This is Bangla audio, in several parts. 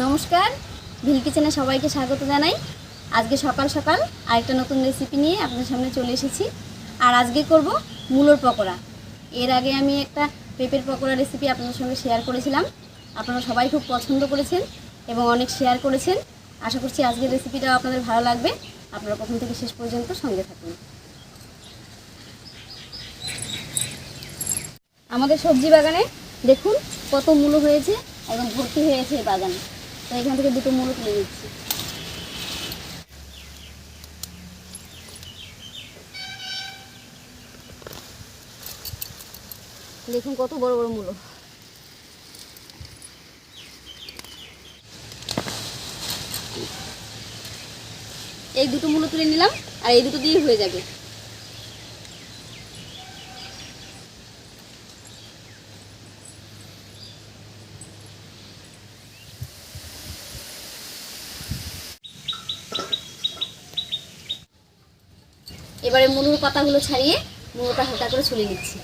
নমস্কার। ভিল কিচেনে সবাইকে স্বাগত জানাই। আজকে সকাল সকাল আরেকটা নতুন রেসিপি নিয়ে আপনার সামনে চলে এসেছি। আর আজকে করব মূলোর পকোড়া। এর আগে আমি একটা পেঁপের পকোড়া রেসিপি আপনার সঙ্গে শেয়ার করেছিলাম। আপনারা সবাই খুব পছন্দ করেছেন এবং অনেক শেয়ার করেছেন। আশা করছি আজকের রেসিপিটাও আপনাদের ভালো লাগবে। আপনারা প্রথম থেকে শেষ পর্যন্ত সঙ্গে থাকুন। আমাদের সবজি বাগানে দেখুন কত মূলো হয়েছে একদম ভর্তি হয়েছে বাগানে। এখান থেকে দুটো মূলো তুলে দিচ্ছি দেখুন কত বড় বড় মূলো। এই দুটো মূলো তুলে নিলাম, আর এই দুটো দিয়েই হয়ে যাবে। এবারে মুনুর পাতাগুলো ছাড়িয়ে মুনুটা হালকা করে ছুলে নিচ্ছি।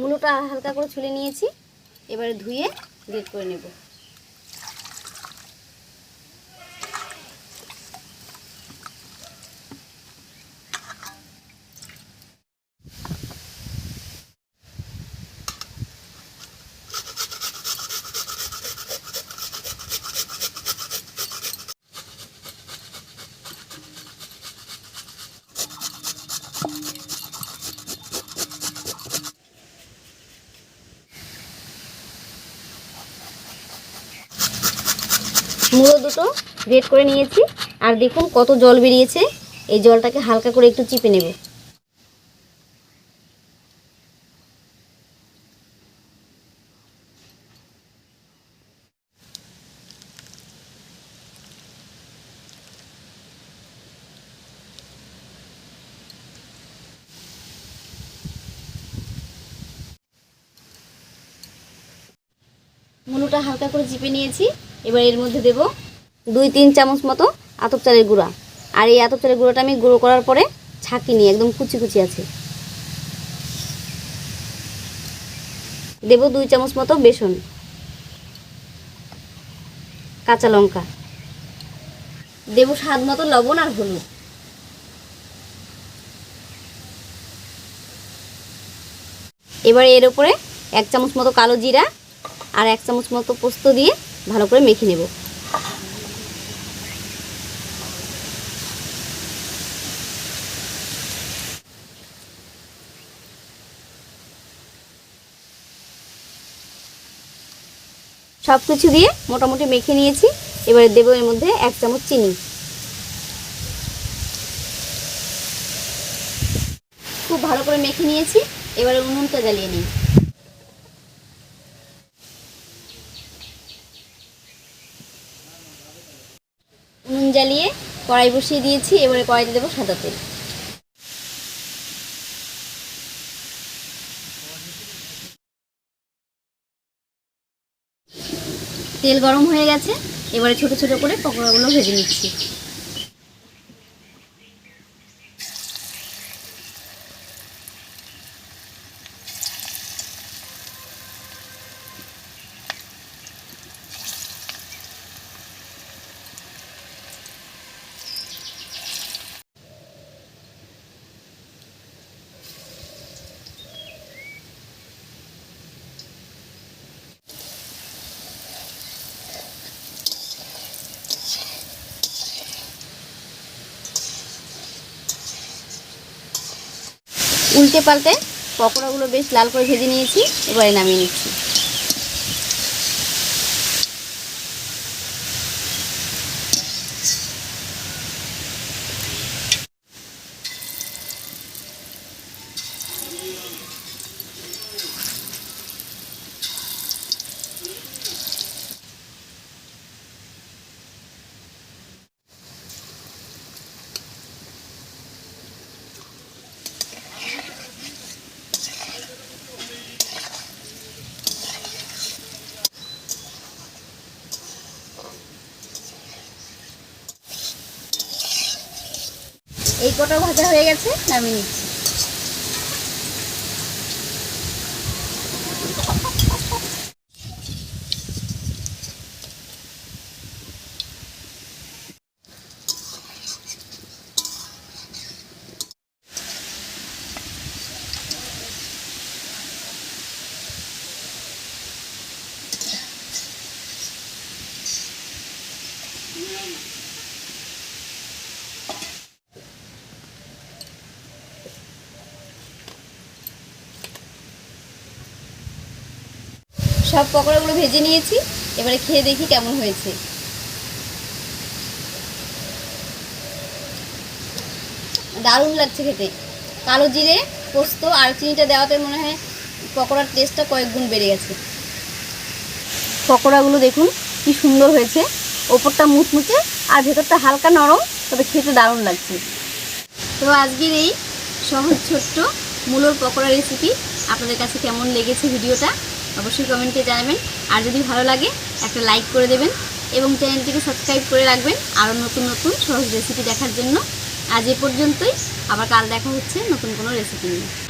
মুলোটা হালকা করে ছুলে নিয়েছি। এবারে ধুয়ে গ্রেট করে নেব। মুড়ো দুটো গ্রেট করে নিয়েছি। আর দেখুন কত জল বেরিয়েছে। এই জলটাকে হালকা করে একটু চিপে নেব। মুলোটা হালকা করে চিপে নিয়েছি। এবার এর মধ্যে দেব দুই তিন চামচ মতো আতপ চালের গুঁড়া। আর এই আতপ চালের গুঁড়োটা আমি গুঁড়ো করার পরে ছাঁকিনি একদম কুচি কুচি আছে। দেব দুই চামচ মতো বেসন, কাঁচা লঙ্কা। দেব স্বাদ মতো লবণ আর হলুদ। এবার এর উপরে এক চামচ মতো কালো জিরা আর এক চামচ মতো পোস্ত দিয়ে ভালো করে মেখে নেব। সব কিছু দিয়ে মোটামুটি মেখে নিয়েছি। এবারে দেবো এর মধ্যে এক চামচ চিনি। খুব ভালো করে মেখে নিয়েছি। এবারে উনুনটা জ্বালিয়ে নিই। উনুন জ্বালিয়ে কড়াই বসিয়ে দিয়েছি, এবারে কড়াইতে দেবো সাদা তেল। তেল গরম হয়ে গেছে, এবারে ছোট ছোট করে পকোড়াগুলো ভেজে নিচ্ছি। উল্টে পাল্টে পকোড়াগুলো বেশ লাল করে ভেজে নিয়েছি এবারে নামিয়ে নিচ্ছি। এই কটা ভাজা হয়ে গেছে নামিয়ে নিচ্ছি। সব পকোড়াগুলো ভেজে নিয়েছি। এবারে খেয়ে দেখি কেমন হয়েছে। দারুণ লাগছে খেতে। কালো জিরে, পোস্ত আর চিনিটা দেওয়াতে মনে হয় পকোড়ার টেস্টটা কয়েক গুণ বেড়ে গেছে। পকোড়াগুলো দেখুন, কি সুন্দর হয়েছে। ওপরটা মুচমুচে আর ভেতরটা হালকা নরম, তবে খেতে দারুণ লাগছে। তো আজকের এই সহজ ছোট্ট মূলোর পকোড়া রেসিপি আপনাদের কাছে কেমন লেগেছে ভিডিওটা? অবশ্যই কমেন্টে জানাবেন। আর যদি ভালো লাগে, একটা লাইক করে দেবেন এবং চ্যানেলটিকে সাবস্ক্রাইব করে রাখবেন আরও নতুন নতুন সহজ রেসিপি দেখার জন্য। আজ এ পর্যন্তই। আবার কাল দেখা হচ্ছে নতুন কোনো রেসিপি নিয়ে।